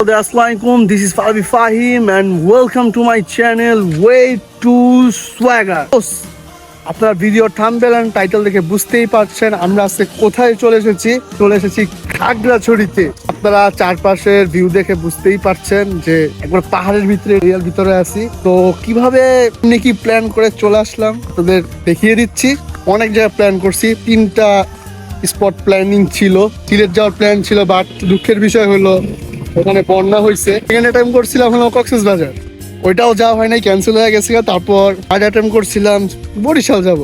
Assalamualaikum, this is Fabi Fahim and welcome to my channel Way to Swagger. আপনার video thumbnail and title দেখে বুঝতেই পারছেন আমরা আজকে কোথায় চলে এসেছি। চলে এসেছি খাগড়াছড়িতে। আপনারা চারপাশের ভিউ দেখে বুঝতেই পারছেন যে একবার পাহাড়ের ভিতরে এরিয়ার ভিতরে আছি। তো কীভাবে কি প্ল্যান করে চলে আসলাম তোদের দেখিয়ে দিচ্ছি। অনেক জায়গায় প্ল্যান করছি তিনটা স্পট প্ল্যানিং ছিল। সিলেট যাওয়ার প্ল্যান ছিল বাট দুঃখের বিষয় হলো ওখানে বন্যা হয়েছে এখানে টাইম করছিলাম হলো কক্সেস বাজার। ওইটাও যাওয়া হয় নাই ক্যান্সেল হয়ে গেছে। তারপর আজ অ্যাটেম্প করছিলাম বরিশাল যাব।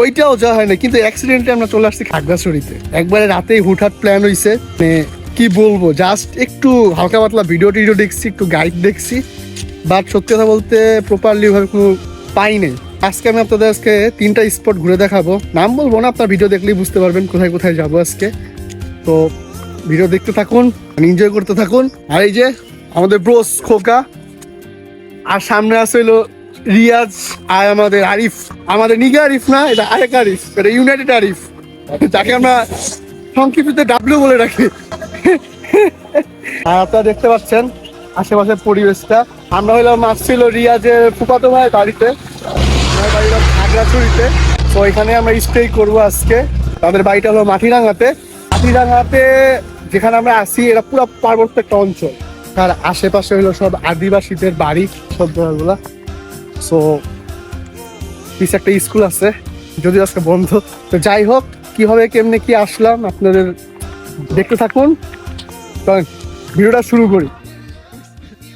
ওইটাও যাওয়া হয় না কিন্তু অ্যাক্সিডেন্টে আমরা চলে আসছি খাগড়াছড়িতে। একবারে রাতেই হুটহাট প্ল্যান হয়েছে মানে কি বলব জাস্ট একটু হালকা পাতলা ভিডিও টিডিও দেখছি, একটু গাইড দেখছি। বাট সত্যি কথা বলতে প্রপারলি ওইভাবে কোনো পাই নেই। আজকে আমি আপনাদের আজকে তিনটা স্পট ঘুরে দেখাবো। নাম বলব না, আপনার ভিডিও দেখলেই বুঝতে পারবেন কোথায় কোথায় যাব আজকে। তো ভিডিও দেখতে থাকুন এনজয় করতে থাকুন। আর এই যে আমাদের ব্রোস খোকা, আর সামনে আছে হলো রিয়াজ, আর আমাদের আরিফ। আমাদের নিগা আরিফ না, এটা আরেক আরিফ, এটা ইউনাইটেড আরিফ। যাকে আমরা সংক্ষিপ্ত ডাব্লিউ বলে রাখি। আর আপনারা দেখতে পাচ্ছেন, আশেপাশের পরিবেশটা। আমরা হইলাম আসছিল রিয়াজের ফুপাতো ভাই বাড়িতে। আমার তো এখানে আমরা স্টে করব আজকে। তাদের বাড়িটা হলো মাটিরাঙ্গাতে। মাটিরাঙ্গাতে যেখানে আমরা আসি এটা পুরো পার্বত্য একটা অঞ্চল। তার আশেপাশে হলো সব আদিবাসীদের বাড়ি, সব জায়গাগুলা। সো পিস একটা স্কুল আছে, যদিও আজকে বন্ধ। তো যাই হোক কীভাবে কেমনে কি আসলাম, আপনাদের দেখতে থাকুন। ভিডিওটা শুরু করি।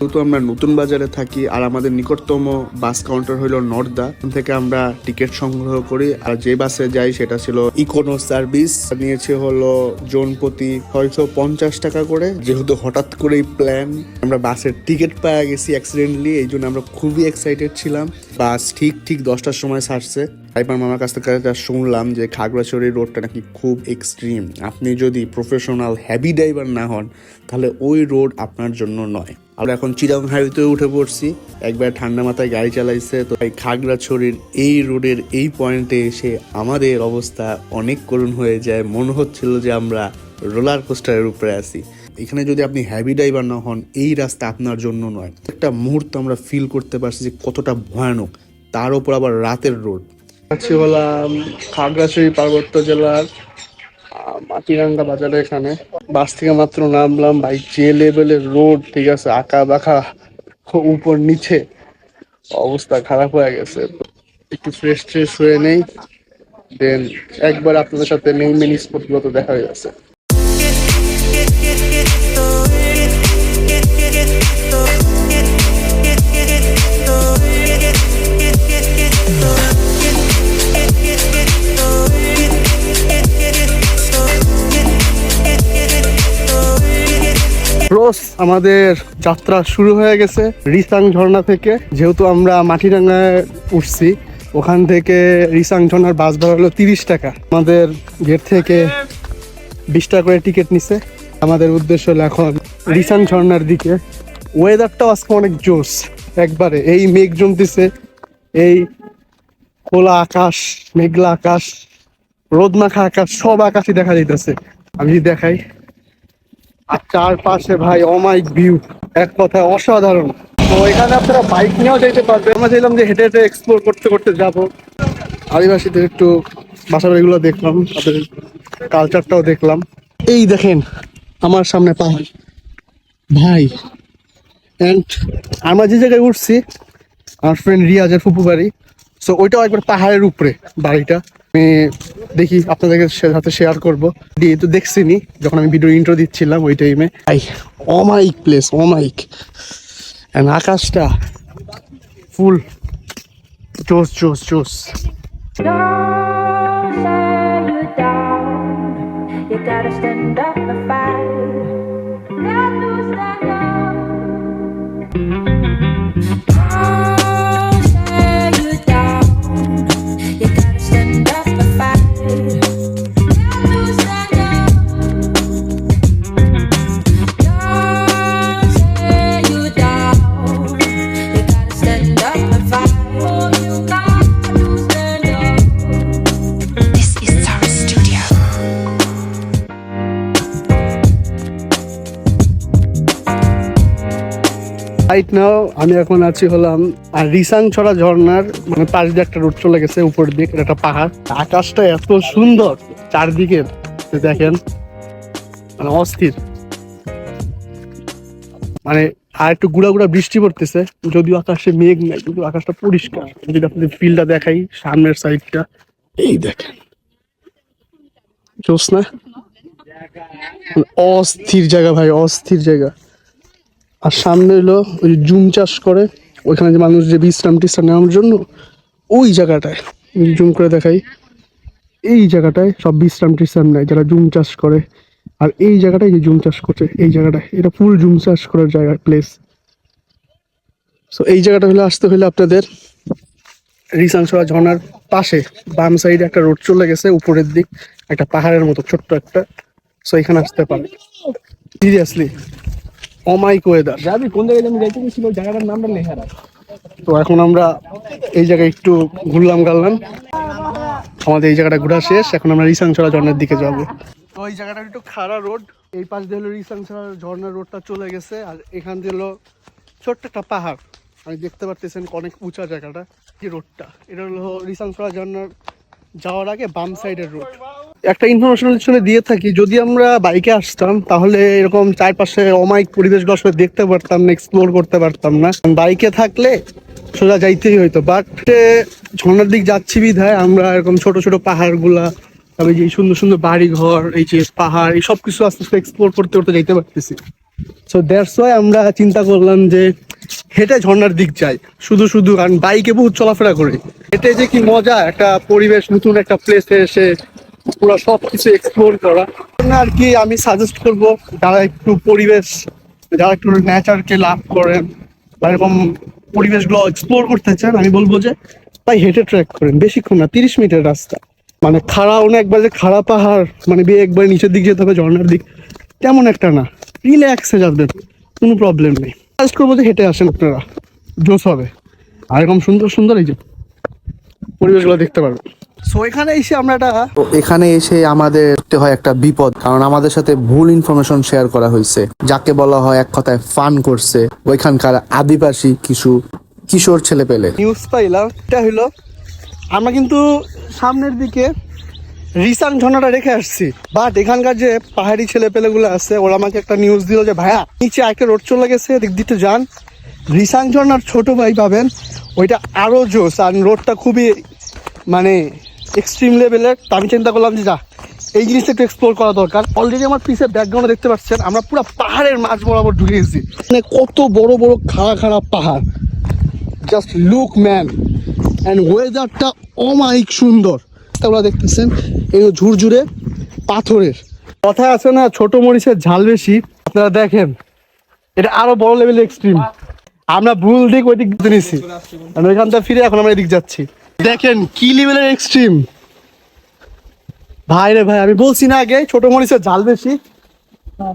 যেহেতু আমরা নতুন বাজারে থাকি আর আমাদের নিকটতম বাস কাউন্টার হলো নর্দা থেকে আমরা টিকিট সংগ্রহ করি। আর যে বাসে যাই সেটা ছিল ইকোনো সার্ভিস নিয়েছে হলো জন প্রতি ছয়শো পঞ্চাশ টাকা করে। যেহেতু হঠাৎ করেই প্ল্যান আমরা বাসের টিকিট পাওয়া গেছি অ্যাক্সিডেন্টলি এই জন্য আমরা খুবই এক্সাইটেড ছিলাম। বাস ঠিক ঠিক দশটার সময় ছাড়ছে। তাইপর মামার কাছ থেকে যা শুনলাম যে খাগড়াছড়ি রোডটা নাকি খুব এক্সট্রিম আপনি যদি প্রফেশনাল হ্যাভি ড্রাইভার না হন, তাহলে ওই রোড আপনার জন্য নয়। আমরা এখন চিরাং হাইওয়েতে উঠে পড়ছি। একবার ঠান্ডা মাথায় গাড়ি চালাইছে, তো এই খাগড়াছড়ির এই রোডের এই পয়েন্টে এসে আমাদের অবস্থা অনেক করুণ হয়ে যায়। মনে হচ্ছিল যে আমরা রোলার কোস্টারের উপরে আছি। এখানে যদি আপনি হ্যাভি ড্রাইভার না হন, এই রাস্তা আপনার জন্য নয়। একটা মুহূর্ত আমরা ফিল করতে পারছি যে কতটা ভয়ানক। তার উপর আবার রাতের রোড আছি হলাম খাগড়াছড়ি পার্বত্য জেলার মাটিরাঙ্গা বাজারে এখানে। বাস থেকে মাত্র নামলাম ভাই, যে লেভেলের রোড ঠিক আছে আঁকা বাঁকা উপর নিচে। অবস্থা খারাপ হয়ে গেছে। একটু ফ্রেশ ট্রেশ হয়ে নেই। দেন একবার আপনাদের সাথে মেইন স্পটগুলো তো দেখা হয়ে গেছে। রোজ আমাদের যাত্রা শুরু হয়ে গেছে রিসাং ঝর্ণা থেকে। যেহেতু আমরা মাটিরাঙ্গায় উঠছি, ওখান থেকে রিসাং ঝর্ণার বাস ভাড়া হলো তিরিশ টাকা। আমাদের গেট থেকে বিশ টাকা করে টিকিট নিছে। আমাদের উদ্দেশ্য হলো এখন রিসাং ঝর্ণার দিকে। ওয়েদারটাও আজকে অনেক জোস একবারে এই মেঘ জমতেছে, এই খোলা আকাশ, মেঘলা আকাশ, রোদ মাখা আকাশ, সব আকাশই দেখা যাইতেছে। আমি দেখাই। আর চারপাশে ভাই অমাইক ভিউ এক কথায় অসাধারণ। তো এখানে আপনারা বাইক নিয়েও যেতে পারবেন। আমরা চাইলাম যে হেঁটে হেঁটে এক্সপ্লোর করতে করতে যাব। আদিবাসীদের একটু বাসা বাড়িগুলো দেখলাম, তাদের কালচারটাও দেখলাম। এই দেখেন, আমার সামনে পাহাড়। ভাই অ্যান্ড আমরা যে জায়গায় উঠছি, আমার ফ্রেন্ড রিয়াজের ফুপু বাড়ি সো ওইটাও একবার পাহাড়ের উপরে, বাড়িটা। আমি দেখি আপনাদেরকে সাথে শেয়ার করব। দিয়ে তো দেখছিনি যখন আমি ভিডিও ইন্ট্রো দিচ্ছিলাম ওই টাইমে আই অমাইক প্লেস অমাইক অ্যান্ড আকাশটা ফুল let you down. You gotta stand up and fight. Right now আমি এখন আছি হলাম, আর রিসাং ছড়া ঝর্ণার মানে পাশ দিয়ে একটা রোড চলে গেছে উপর দিকে একটা পাহাড়। আকাশটা এত সুন্দর, চারদিকে দেখেন মানে অস্থির। মানে আর একটু গুড়া গুড়া বৃষ্টি পড়তেছে, যদিও আকাশে মেঘ নাই, কিন্তু আকাশটা পরিষ্কার। যদি আপনাদের ফিল্ডটা দেখাই, সামনের সাইডটা এই দেখেন। জোস না? অস্থির জায়গা ভাই, অস্থির জায়গা। আর সামনে হলো ওই জুম চাষ করে, ওইখানে যে মানুষ যে বিশ্রাম টিশ্রাম নেওয়ার জন্য, ওই জায়গাটায় জুম করে দেখাই। এই জায়গাটায় সব বিশ্রাম টিশ্রাম নেয়, যারা জুম চাষ করে। আর এই জায়গাটায় যে জুম চাষ করছে, এই জায়গাটায়, এটা ফুল জুম চাষ করার জায়গা প্লেস সো এই জায়গাটা হলে, আসতে হলে আপনাদের রিসাংসরা ঝর্ণার পাশে। বাম সাইডে একটা রোড চলে গেছে, উপরের দিক, একটা পাহাড়ের মতো ছোট্ট একটা। সো এখানে আসতে পারে সিরিয়াসলি অমাইক ওয়েদার যাবি কোন জায়গায় আমি যাইতে গেছিল জায়গাটার নামটা লেখা রাখ। তো এখন আমরা এই জায়গায় একটু ঘুরলাম গাললাম আমাদের এই জায়গাটা ঘোরা শেষ এখন আমরা রিসাংছড়া ঝর্ণার দিকে যাব। তো এই জায়গাটা একটু খাড়া রোড এই পাশ দিয়ে হলো রিসাংছড়া ঝর্ণার রোডটা চলে গেছে আর এখান দিয়ে হলো ছোট্ট একটা পাহাড়। আমি দেখতে পারতেছেন অনেক উঁচা জায়গাটা যে রোডটা। এটা হলো রিসাংছড়া ঝর্ণার যাওয়ার আগে বাম সাইডের রোড একটা ইনফরমেশন পিছনে দিয়ে থাকি, যদি আমরা বাইকে আসতাম, তাহলে এরকম চারপাশে অমায়িক পরিবেশগুলো আসলে দেখতে পারতাম না এক্সপ্লোর করতে পারতাম না। বাইকে থাকলে সোজা যাইতেই হইতো। বাট ঝর্ণার দিক যাচ্ছি বিধায় আমরা এরকম ছোট ছোট পাহাড়গুলা তবে যে সুন্দর সুন্দর বাড়ি ঘর এই যে পাহাড়, এই সব কিছু আস্তে আস্তে এক্সপ্লোর করতে করতে যাইতে পারতেছি। সো দ্যাটস ওয়াই আমরা চিন্তা করলাম যে হেঁটে ঝর্নার দিক যাই শুধু শুধু, কারণ বাইকে বহুত চলাফেরা করে। হেঁটে যে কি মজা, একটা পরিবেশ, নতুন একটা প্লেসে এসে পুরো সব কিছু এক্সপ্লোর করা আর কি আমি সাজেস্ট করব, যারা একটু পরিবেশ, যারা একটু নেচারকে লাভ করেন, বা এরকম পরিবেশগুলো এক্সপ্লোর করতে চান, আমি বলব যে তাই হেঁটে ট্রেক করেন। বেশিক্ষণ না, তিরিশ মিনিটের রাস্তা। মানে খাড়া অনেক একবার যে খাড়া পাহাড় মানে বেয়ে একবার নিচের দিক যেতে হবে, ঝর্ণার দিক, তেমন একটা না। রিল্যাক্সে যাবেন, কোনো প্রবলেম নেই। সাজেস্ট করব যে হেঁটে আসেন আপনারা। জোস হবে। আর এরকম সুন্দর সুন্দর এই যে পরিবেশগুলো দেখতে পারবেন। সো এখানে এসে আমরা একটা তো এখানে এসে আমাদের হয় একটা বিপদ কারণ আমাদের সাথে ভুল ইনফরমেশন শেয়ার করা হয়েছে। যাকে বলা হয় এক কথায় ফান করছে ওইখানকার আদিবাসী কিছু কিশোর ছেলে পেলে নিউজ পাইলাম এটা হইল আমরা কিন্তু সামনের দিকে রিসান ঝর্ণাটা রেখে আসছি। বাট এখানকার যে পাহাড়ি ছেলে পেলেগুলো আছে, ওরা আমাকে একটা নিউজ দিল যে, ভাইয়া, নিচে একটা রোড চলে গেছে দিক দিতে যান। রিসাং ঝর্ণার ছোট ভাই পাবেন, ওইটা আরও জোস আর রোডটা খুবই মানে এক্সট্রিম লেভেলের তা আমি চিন্তা করলাম যে, যা, এই জিনিসটা একটু এক্সপ্লোর করা দরকার। অলরেডি আমার পিসের ব্যাকগ্রাউন্ডে দেখতে পাচ্ছেন, আমরা পুরো পাহাড়ের মাঝ বরাবর ঢুকে গেছি। মানে কত বড় বড় খাড়া খাড়া পাহাড়। জাস্ট লুক ম্যান অ্যান্ড ওয়েদারটা অমায়িক সুন্দর। ওরা দেখতেছেন, এই ঝুরঝুরে পাথরের। কথা আছে না, ছোট মরিচের ঝাল বেশি। আপনারা দেখেন, এটা আরও বড় লেভেলের এক্সট্রিম আমরা ভুল দিক, ওই দিক আর ওইখান থেকে ফিরে এখন আমরা এদিক যাচ্ছি। দেখেন কি লেভেলের এক্সট্রিম ভাই রে ভাই, আমি বলছি না আগে, ছোট মরিচের ঝাল বেশি।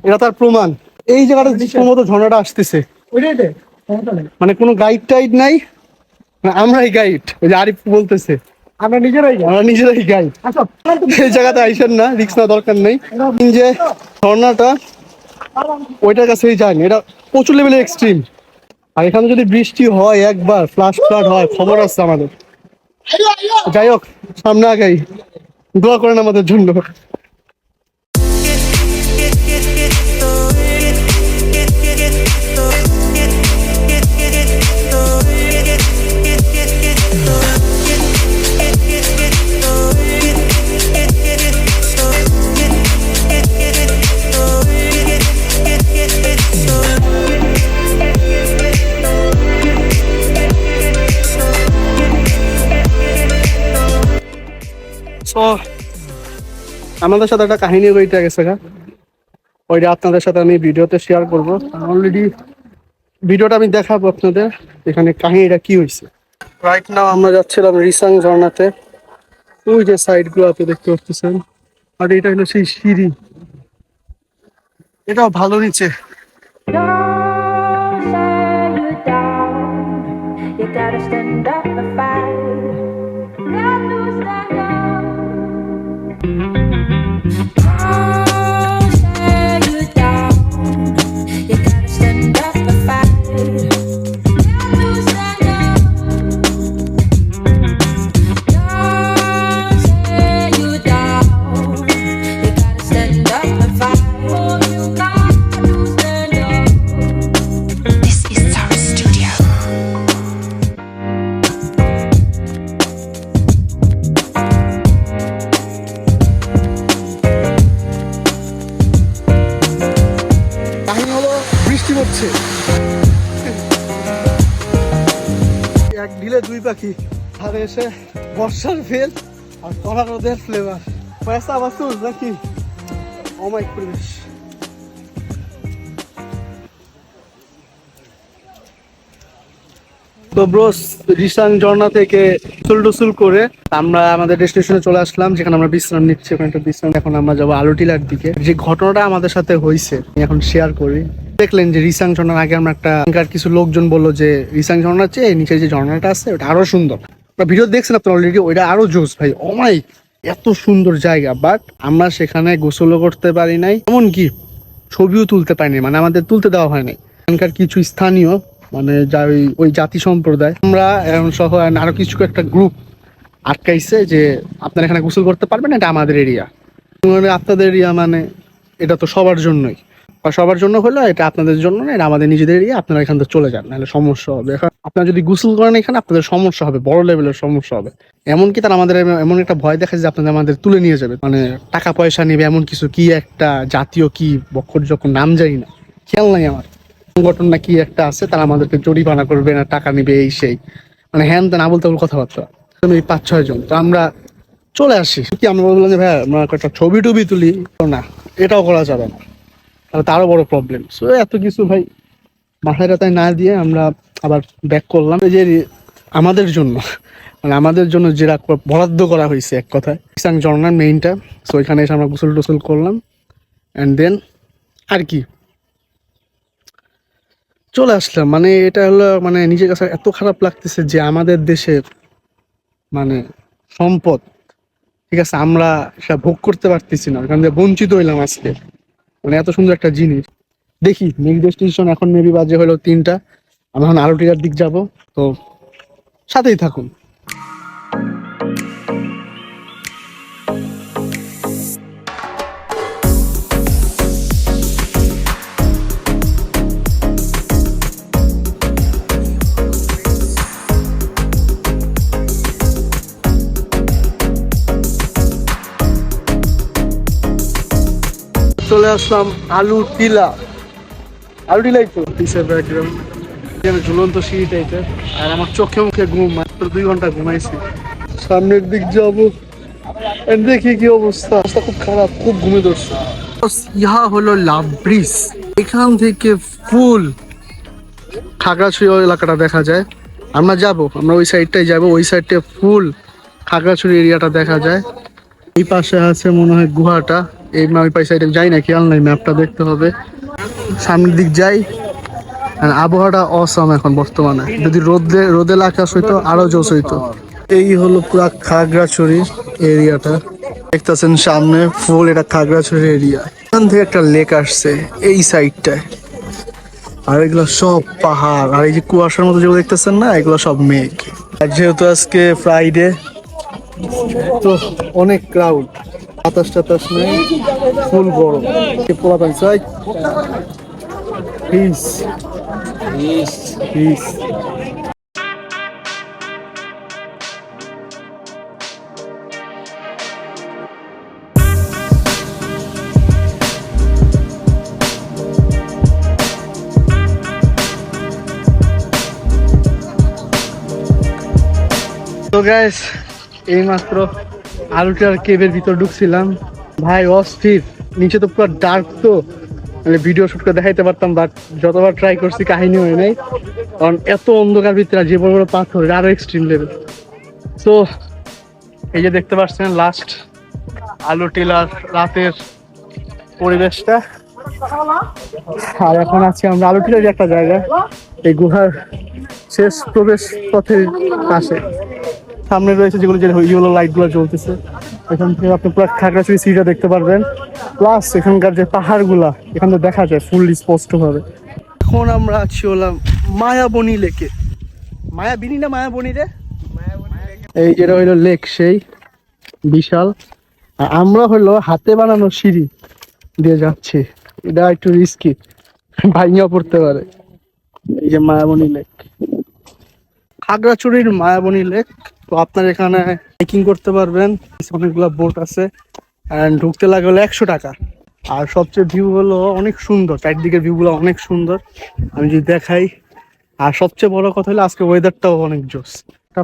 এটা তার প্রমাণ। এই জায়গাটা সম্ভবত ঝর্ণাটা আসতেছে। মানে কোনো গাইড টাইড নাই। না আমরাই গাইড ওই যে আরিফ বলতেছে। আমরা নিজেরাই আমরা নিজেরাই গাইড আচ্ছা এই জায়গাতে আইসেন না রিক্স না দরকার নেই। যে ঝর্ণাটা ওইটার কাছেই যায়নি এটা প্রচুর লেভেলে এক্সট্রিম আর এখানে যদি বৃষ্টি হয় একবার ফ্লাশ ফ্লাড হয় খবর আসছে আমাদের। যাই হোক সামনে আগাই। দোয়া করেন আমাদের জন্য। আমাদের সাথে একটা কাহিনী রইতে গেছে ওইটা আপনাদের সাথে আমি ভিডিওতে শেয়ার করব। অলরেডি ভিডিওটা আমি দেখাবো আপনাদের, এখানে কাহিনীটা কি হয়েছে রাইট নাও আমরা যাচ্ছিলাম রিসাং ঝর্ণাতে। ওই যে সাইডগুলো আপনি দেখতে পাচ্ছেন। আর এটা হলো সেই সিঁড়ি। এটাও ভালো নিচে। Gotta stand up and fight. ধারে এসে বর্ষার ফেল আর কড়া রোদের ফ্লেভার পয়সা বাসুল নাকি? অমাইক পরিবেশ তো ব্রোস রিসাং ঝর্ণা থেকে টুসুল করে আমরা আমাদের ডেস্টিনেশনে চলে আসলাম, যেখানে আমরা বিশ্রাম নিচ্ছি। ওখানে একটা বিশ্রাম। এখন আমরা যাব আলুটিলার দিকে। যে ঘটনাটা আমাদের সাথে হয়েছে এখন শেয়ার করি। দেখলেন যে রিসাং ঝর্ণার আগে আমরা একটা কিছু লোকজন বলল যে রিসাং ঝর্ণার চেয়ে নিচে যে ঝর্ণাটা আছে, ওটা আরও সুন্দর। ভিডিও দেখছেন আপনার অলরেডি ওইটা আরও জোস ভাই। অমাই এত সুন্দর জায়গা বাট আমরা সেখানে গোসলও করতে পারি নাই। এমনকি ছবিও তুলতে পারিনি মানে আমাদের তুলতে দেওয়া হয় নাই। এখানকার কিছু স্থানীয় মানে যা ওই জাতি সম্প্রদায়, আমরা এখন সহ আরও কিছু একটা গ্রুপ আটকাইছে যে আপনারা এখানে গোসল করতে পারবেন, এটা আমাদের এরিয়া মানে আপনাদের এরিয়া মানে এটা তো সবার জন্যই। বা সবার জন্য হলো, এটা আপনাদের জন্য না, এটা আমাদের নিজেদের এরিয়া আপনারা এখান থেকে চলে যান, নাহলে সমস্যা হবে। এখন আপনারা যদি গোসল করেন এখানে, আপনাদের সমস্যা হবে, বড় লেভেলের সমস্যা হবে। এমনকি তারা আমাদের এমন একটা ভয় দেখাচ্ছে যে আপনাদের আমাদের তুলে নিয়ে যাবে। মানে টাকা পয়সা নেবে, এমন কিছু কি একটা জাতীয় কি বক্ষর যখন নাম জানি না, খেয়াল নাই আমার। সংগঠন না কি একটা আছে, তারা আমাদেরকে জরিমানা করবে না, টাকা নিবে, এই সেই। মানে হ্যান ত্যান বলতে কথাবার্তা। এই পাঁচ, ছয় জন, তো আমরা চলে আসি। কি আমরা বললাম যে, ভাই, আমরা একটা ছবি টবি তুলি? না, এটাও করা যাবে না। তাহলে তারও বড় প্রবলেম সো এত কিছু ভাই মাথায় টাথায় না দিয়ে আমরা আবার ব্যাক করলাম। যে আমাদের জন্য মানে আমাদের জন্য যেটা বরাদ্দ করা হয়েছে এক কথায় ইসাং মেইনটা সো এখানে এসে আমরা গোসল টোসল করলাম। অ্যান্ড দেন আর কি? চলে আসলাম। মানে এটা হলো মানে নিজের কাছে এত খারাপ লাগতেছে যে আমাদের দেশের মানে সম্পদ, ঠিক আছে, আমরা সেটা ভোগ করতে পারতেছি না। ওখান থেকে বঞ্চিত হইলাম আজকে। মানে এত সুন্দর একটা জিনিস। দেখি নেক্সট ডেস্টিনেশন এখন মেবি বাজে হলো তিনটা। আমরা এখন আরও টিকার দিক যাব, তো সাথেই থাকুন। চলে আসলাম আলু টিলা। আলু টিলাই তো? পিসের ব্যাকগ্রাউন্ড এখানে ঝুলন্ত সিঁড়ি টাইপের আর আমার চোখে মুখে ঘুম মাত্র দুই ঘণ্টা ঘুমাইছি। সামনের দিক যাব। দেখি কি অবস্থা। অবস্থা খুব খারাপ খুব ঘুমে ধরছে। ইহা হলো লাভ ব্রিজ। এখান থেকে ফুল খাগড়াছড়ি এলাকাটা দেখা যায়। আমরা যাব আমরা ওই সাইডটাই যাব। ওই সাইডটা ফুল খাগড়াছড়ি এরিয়াটা দেখা যায়। এই পাশে আছে মনে হয় গুহাটা। এই আমি পাই সাইডে যাই না খেয়াল নাই ম্যাপটা দেখতে হবে। সামনের দিক যাই। আবহাওয়াটা অসম এখন বর্তমানে। যদি রোদে রোদে আকাশ হইতো, আরও জোস হইতো। এই হলো পুরা খাগড়াছড়ি এরিয়াটা। দেখতেছেন সামনে ফুল, এটা খাগড়াছড়ি এরিয়া। এখান থেকে একটা লেক আসছে, এই সাইডটায় আর এগুলো সব পাহাড়। আর এই যে কুয়াশার মতো যেগুলো দেখতেছেন না, এগুলো সব মেঘ। আর যেহেতু আজকে ফ্রাইডে তো অনেক ক্রাউড বাতাস টাতাস নেই ফুল গরম। পোলা পাইছে পিস পিস তো গ্যাস এইমাত্র আলুটার কেবের ভিতর ঢুকছিলাম। ভাই, অস্থির। নিচে তো পুরো ডার্ক তো। মানে ভিডিও শুট করে দেখাইতে পারতাম বাট যতবার ট্রাই করছি, কাহিনী হয় নাই। কারণ এত অন্ধকার ভিতরে যে বড় বড় পাথর আরও এক্সট্রিম লেভেল তো এই যে দেখতে পাচ্ছেন লাস্ট আলু টিলার রাতের পরিবেশটা। আর এখন আছি আমরা আলু টিলার একটা জায়গা এই গুহার শেষ প্রবেশ পথের পাশে। সামনে রয়েছে যেগুলো যে ইয়েলো লাইটগুলো জ্বলতেছে। এখান থেকে আপনি পুরো খাগড়াছড়ি সিটা দেখতে পারবেন। প্লাস এখানকার যে পাহাড়গুলা, এখান থেকে দেখা যায় ফুল স্পষ্ট ভাবে এখন আমরা আছি হলাম মায়াবনি লেকে। মায়াবিনী না মায়াবনি রে? এই যেটা হইল লেক সেই বিশাল। আর আমরা হলো হাতে বানানো সিঁড়ি দিয়ে যাচ্ছি। এটা একটু রিস্কি ভাইয়া পড়তে পারে। এই যে মায়াবনী লেক। খাগড়াছড়ির মায়াবনী লেক। তো আপনার এখানে হাইকিং করতে পারবেন। অনেকগুলো বোট আছে ঢুকতে লাগে হলো একশো টাকা। আর সবচেয়ে ভিউ হলো অনেক সুন্দর, চারদিকের ভিউগুলো অনেক সুন্দর। আমি যদি দেখাই, আর সবচেয়ে বড় কথা হলো আজকে ওয়েদারটাও অনেক জোস একটা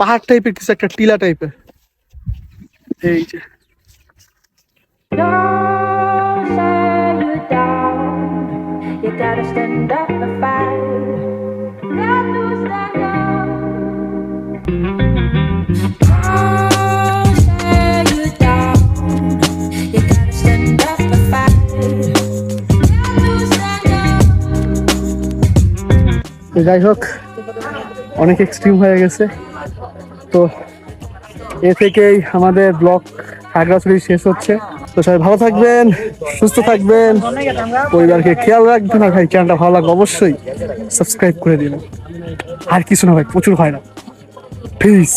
পাহাড় টাইপের কিছু, একটা টিলা টাইপের এই যে. You gotta stand up and fight. তো যাই হোক, অনেক এক্সট্রিম হয়ে গেছে। তো এ থেকেই আমাদের ব্লগ হাগড়াছড়ি শেষ হচ্ছে। তো সবাই ভালো থাকবেন, সুস্থ থাকবেন। পরিবারকে খেয়াল রাখবেন আর ভাই, চ্যানেলটা ভালো লাগবে অবশ্যই সাবস্ক্রাইব করে দিন আর কিছু না ভাই, প্রচুর হয় না। প্লিজ